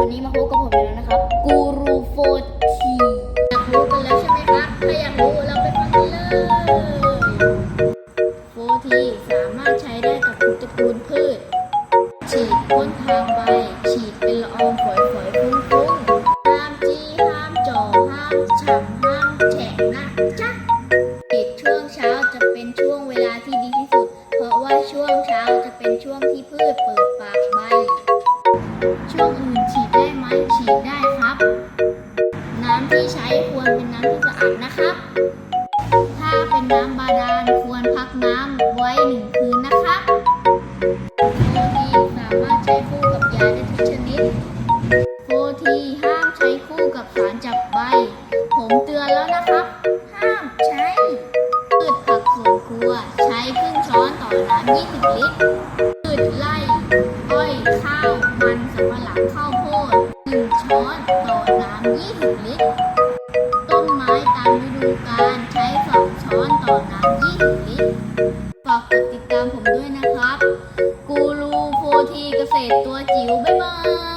วันนี้มาพบกับผมแล้วนะครับ กูรูโฟทีอยากรู้กันแล้วใช่ไหมครับถ้าอยากรู้เราไปฟังกันเลยโฟทีสามารถใช้ได้กับทุกตระกูลพืช ฉีดพ่นทางใบ ฉีดเป็นละอองฝอยๆฟุ้งๆห้ามจี้ห้ามจ่อห้ามฉ่ำห้ามแฉะนะจ๊ะฉีดช่วงเช้าจะเป็นช่วงเวลาที่ดีที่สุด เพราะว่าช่วงเช้าจะเป็นช่วงที่พืชเปิดปากใบช่วงอื่น ฉีดได้ไหมฉีดได้ครับ น้ำที่ใช้ควรเป็นน้ำที่สะอาดนะครับ ถ้าเป็นน้ำบาดาลควรพักน้ำไว้หนึ่งคืนนะครับโฟทีสามารถใช้คู่กับยาได้ทุกชนิดโฟทีห้ามใช้คู่กับสารจับใบ ผมเตือนแล้วนะครับ ห้ามใช้พืชผักสวนครัว ใช้ครึ่งช้อนต่อน้ำ20 ลิตร ร้อนต่อน้ำ20 ลิตร ต้นไม้ตามฤดูกาลใช้ 2 ช้อนต่อน้ำ20 ลิตร ฝากกดติดตามผมด้วยนะครับ กูรูโพธีเกษตรตัวจิ๋ว บ๊ายบาย